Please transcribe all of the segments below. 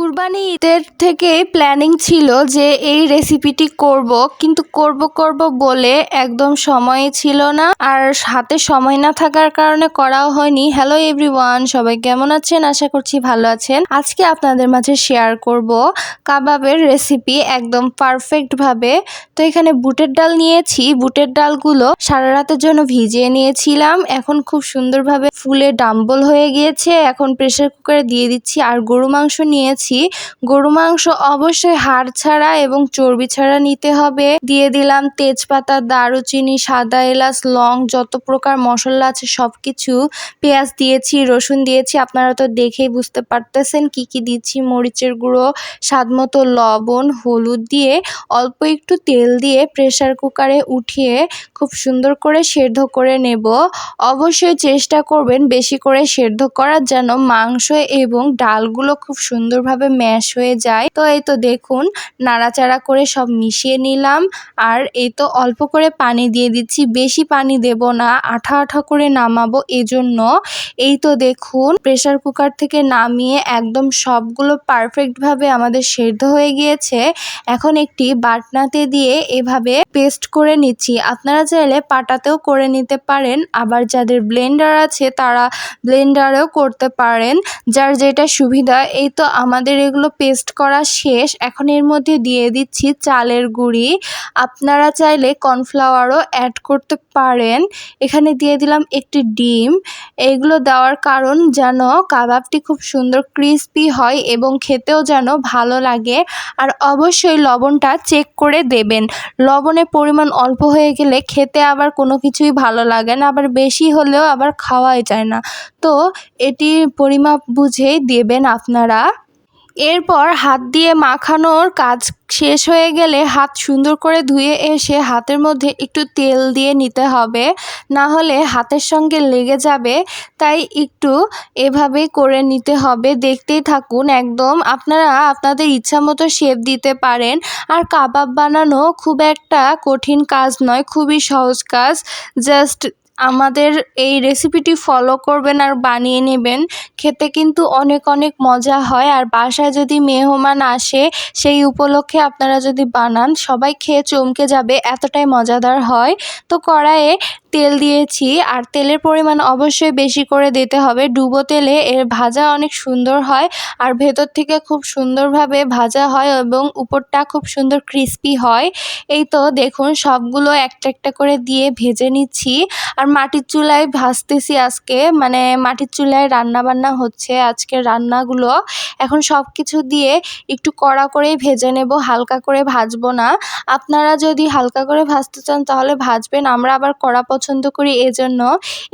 কুরবানি ঈদের থেকেই প্ল্যানিং ছিল যে এই রেসিপিটি করব, কিন্তু করব করব বলে একদম সময় ছিল না। আর হাতে সময় না থাকার কারণে করাও হয়নি। হ্যালো এভরিওয়ান সবাই কেমন আছেন? আশা করছি ভালো আছেন। আজকে আপনাদের মাঝে শেয়ার করব কাবাবের রেসিপি একদম পারফেক্ট ভাবে। তো এখানে বুটের ডাল নিয়েছি। বুটের ডালগুলো সারা রাতের জন্য ভিজিয়ে নিয়েছিলাম। এখন খুব সুন্দরভাবে ফুলে ডাম্বল হয়ে গিয়েছে। এখন প্রেসার কুকারে দিয়ে দিচ্ছি। আর গরু মাংস নিয়েছি। গরু মাংস অবশ্যই হাড় ছাড়া এবং চর্বি ছাড়া নিতে হবে। দিয়ে দিলাম তেজপাতা, দারুচিনি, সাদা এলাচ, লং, যত প্রকার মশলা আছে সবকিছু। পেঁয়াজ দিয়েছি, রসুন দিয়েছি, আপনারা তো দেখেই বুঝতে পারতেছেন কি কি দিচ্ছি। মরিচের গুঁড়ো, স্বাদ মতো লবণ, হলুদ দিয়ে অল্প একটু তেল দিয়ে প্রেসার কুকারে উঠিয়ে খুব সুন্দর করে সেদ্ধ করে নেব। অবশ্যই চেষ্টা করবেন বেশি করে সেদ্ধ করার যেন মাংস এবং ডালগুলো খুব সুন্দরভাবে ম্যাশ হয়ে যায়। তো এই তো দেখুন, নাড়াচাড়া করে সব মিশিয়ে নিলাম। আর এই তো অল্প করে পানি দিয়ে দিচ্ছি। বেশি পানি দেব না, আঠা আঠা করে নামাবো এজন্য। এই তো দেখুন প্রেশার কুকার থেকে নামিয়ে একদম সবগুলো পারফেক্টভাবে আমাদের সেদ্ধ হয়ে গিয়েছে। এখন একটি বাটনাতে দিয়ে এভাবে পেস্ট করে নিচ্ছি। আপনারা চাইলে পাটাতেও করে নিতে পারেন। আবার যাদের ব্লেন্ডার আছে, তারা ব্লেন্ডারেও করতে পারেন। যার যেটা সুবিধা, এই তো আমাদের এগুলো পেস্ট করা শেষ। এখন এর মধ্যে দিয়ে দিচ্ছি চালের গুঁড়ি। আপনারা চাইলে কর্নফ্লাওয়ারও অ্যাড করতে পারেন। এখানে দিয়ে দিলাম একটি ডিম। এগুলো দেওয়ার কারণ যেন কাবাবটি খুব সুন্দর ক্রিস্পি হয় এবং খেতেও যেন ভালো লাগে। আর অবশ্যই লবণটা চেক করে দেবেন। লবণের পরিমাণ অল্প হয়ে গেলে খেতে আবার কোনো কিছুই ভালো লাগে না। আবার বেশি হলেও আবার খাওয়াই যায় না। তো এটি পরিমাপ বুঝেই দেবেন আপনারা। এরপর হাত দিয়ে মাখানোর কাজ শেষ হয়ে গেলে হাত সুন্দর করে ধুয়ে এসে হাতের মধ্যে একটু তেল দিয়ে নিতে হবে। না হলে হাতের সঙ্গে লেগে যাবে, তাই একটু এভাবেই করে নিতে হবে। দেখতেই থাকুন, একদম আপনারা আপনাদের ইচ্ছা মতো শেপ দিতে পারেন। আর কাবাব বানানো খুব একটা কঠিন কাজ নয়, খুবই সহজ কাজ। জাস্ট আমাদের এই রেসিপিটি ফলো করবেন আর বানিয়ে নেবেন। খেতে কিন্তু অনেক অনেক মজা হয়। আর বাসায় যদি মেহমান আসে, সেই উপলক্ষে আপনারা যদি বানান, সবাই খেয়ে চমকে যাবে, এতটাই মজাদার হয়। তো কড়াইয়ে তেল দিয়েছি, আর তেলের পরিমাণ অবশ্যই বেশি করে দিতে হবে। ডুবো তেলে, এর ভাজা অনেক সুন্দর হয়, আর ভেতর থেকে খুব সুন্দরভাবে ভাজা হয় এবং উপরটা খুব সুন্দর ক্রিস্পি হয়। এই তো দেখুন, সবগুলো একটা একটা করে দিয়ে ভেজে নিচ্ছি। আর মাটির চুলায় ভাজতেছি আজকে। মানে মাটির চুলায় রান্না বান্না হচ্ছে আজকের রান্নাগুলো। এখন সব কিছু দিয়ে একটু কড়া করেই ভেজে নেব, হালকা করে ভাজবো না। আপনারা যদি হালকা করে ভাজতে চান তাহলে ভাজবেন, আমরা আবার কড়া পছন্দ করি এজন্য।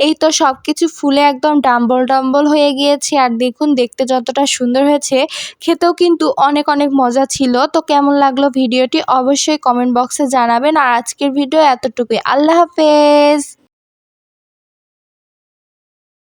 এই তো সব কিছু ফুলে একদম ডাম্বল ডাম্বল হয়ে গিয়েছে। আর দেখুন, দেখতে যতটা সুন্দর হয়েছে। খেতেও কিন্তু অনেক অনেক মজা ছিল। তো কেমন লাগল ভিডিওটি অবশ্যই কমেন্ট বক্সে জানাবেন। আর আজকের ভিডিও এতটুকুই। আল্লাহ হাফেজ!